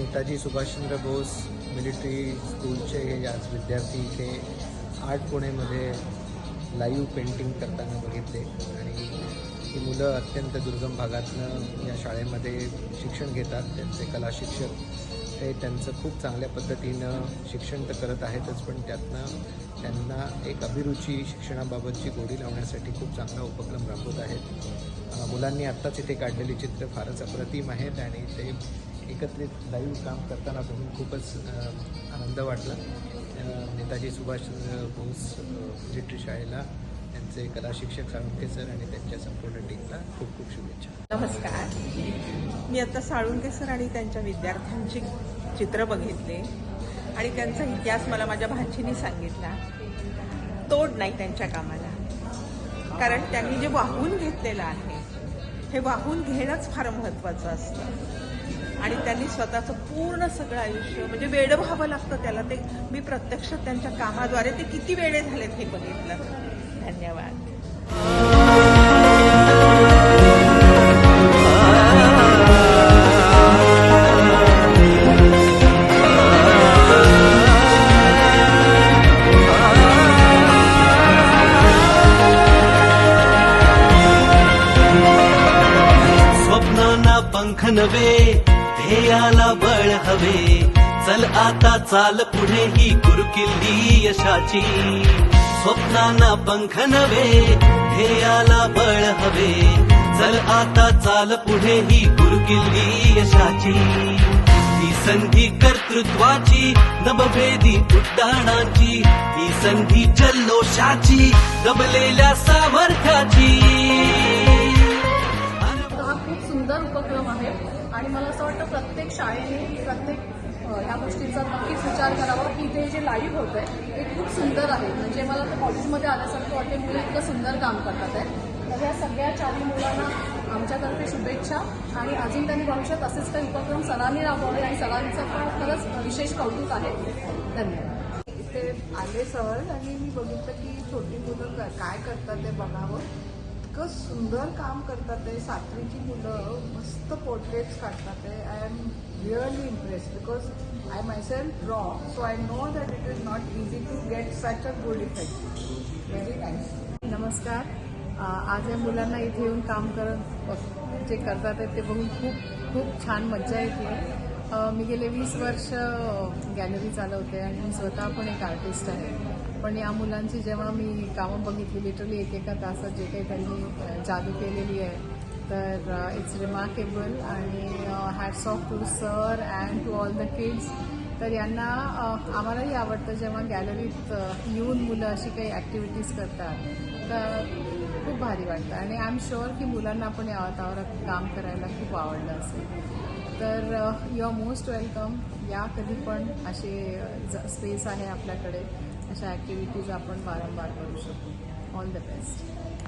Netaji Subhashchandra Bose military स्कूलचे हे आज विद्यार्थी इथे आर्ट पुणेमध्ये लाईव्ह पेंटिंग करताना बघितले. आणि ही मुलं अत्यंत दुर्गम भागातनं या शाळेमध्ये शिक्षण घेतात. त्यांचे कला शिक्षक हे त्यांचं खूप चांगल्या पद्धतीनं शिक्षण तर करत आहेतच पण त्यातनं त्यांना एक अभिरुची शिक्षणाबाबतची गोडी लावण्यासाठी खूप चांगला उपक्रम राबवत आहेत. मुलांनी आत्ताच इथे काढलेली चित्र फारच अप्रतिम आहेत आणि ते एकत्रित लाईव्ह काम करताना बघून खूपच आनंद वाटला. नेताजी सुभाषचंद्र बोस अ, म्हणजे मिलिटरी शाळेला त्यांचे कला शिक्षक साळुंके सर आणि त्यांच्या संपूर्ण टीमला खूप खूप शुभेच्छा. नमस्कार. मी आता साळुंके सर आणि त्यांच्या विद्यार्थ्यांची चित्र बघितले आणि त्यांचा इतिहास मला माझ्या भाचीने सांगितला. तोड नाही त्यांच्या कामाला. कारण त्यांनी जे वाहून घेतलेलं आहे हे वाहून घेणंच फार महत्त्वाचं असतं. आणि त्यांनी स्वतःचं पूर्ण सगळं आयुष्य म्हणजे वेळ व्हावं लागतं त्याला ते मी प्रत्यक्ष त्यांच्या कामाद्वारे ते किती वेळे झालेत हे बघितलं. धन्यवाद. पंख नवे ध्येयाला बळ हवे. चल आता चाल पुढे ही गुरुकिल्ली यशाची. स्वप्नांना पंख नवे ध्येयाला बळ हवे. चल आता चाल पुढे ही गुरुकिल्ली यशाची. ही संधी कर्तृत्वाची नभभेदी उड्डाणाची. ही संधी जल्लोषाची दबलेल्या सामर्थ्याची. प्रत्येक शाळेने प्रत्येक ह्या गोष्टीचा नक्कीच विचार करावा. की ते जे लाईव्ह होत आहे ते खूप सुंदर आहे. म्हणजे मला तर कॉलेजमध्ये आल्यासारखं वाटते मुलं इतकं सुंदर काम करतात आहे. तर या सगळ्या चारही मुलांना आमच्यातर्फे शुभेच्छा. आणि अजून त्यांनी भविष्यात असेच काही उपक्रम सरांनी राबवले आणि सरांचं पण खरंच विशेष कौतुक आहे. धन्यवाद. इथे आले सहज आणि मी बघितलं की छोटी मुलं काय करतात ते बघावं. इतकं सुंदर काम करतात ते सातवीची मुलं मस्त पोर्ट्रेट्स काढतात ते. I am really impress because I myself draw so I know that it is not easy to get such a good effect very nice नमस्कार आज या मुलांना इथे येऊन काम करत जे करतात आहे ते बघून खूप खूप छान मज्जा येते. मी गेले वीस वर्ष गॅलरी चालवते आणि मी स्वतः पण एक आर्टिस्ट आहे. पण या मुलांची जेव्हा मी कामं बघितली लिटरली एकेका तासात जे काही त्यांनी जादू केलेली आहे तर इट्स रिमार्केबल आणि hats off to sir and to all the kids तर यांना आम्हालाही आवडतं जेव्हा गॅलरीत येऊन मुलं अशी काही ॲक्टिव्हिटीज करतात. तर खूप भारी वाटतं. आणि आय एम शुअर की मुलांना पण या वातावरणात काम करायला खूप आवडलं असेल. तर यू आर मोस्ट वेलकम या कधी पण असे स्पेस आहे आपल्याकडे. अशा ॲक्टिव्हिटीज आपण वारंवार करू शकू. All the best